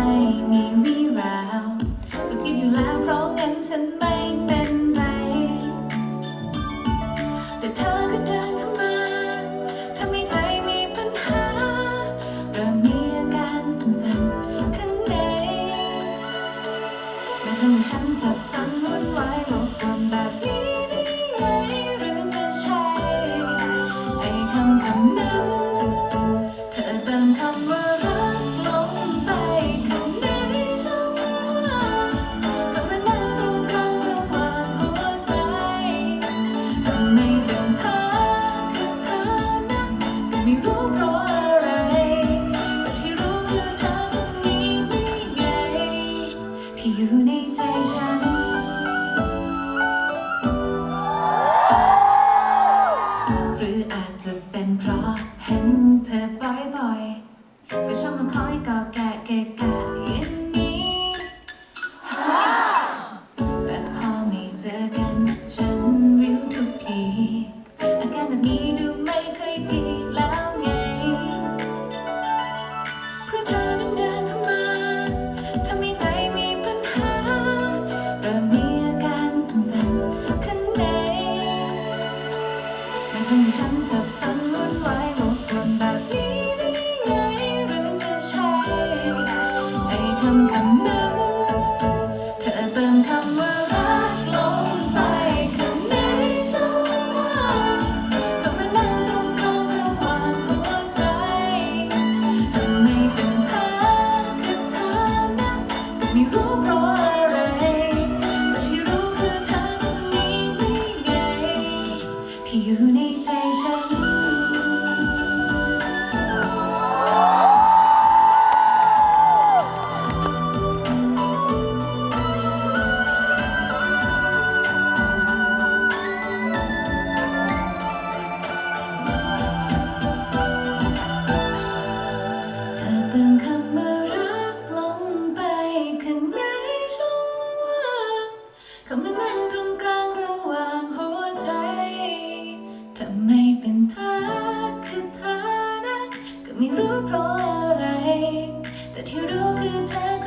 ไม่มีวี่แวว ก็คิดอยู่แล้วเพราะงั้นฉันไม่เป็นไร แต่เธอก็เดินเข้ามาทำให้ใจมีปัญหาเริ่มมีอาการสั่นๆข้างในแม้ทำให้ฉันสับสนวุ่นวายโลกวนแบบนี้ได้ไงหรือจะใช่ไอ้คำคำนั้นเธอเติมคำว่า ไม่รู้เพราะอะไรแต่ที่รู้คือเธอคนนี้ไม่ไง ที่อยู่ในใจฉัน หรืออาจจะเป็นเพราะ สับสนวุ่นวาย รู้เพราะอะไร แต่ที่รู้คือเธอ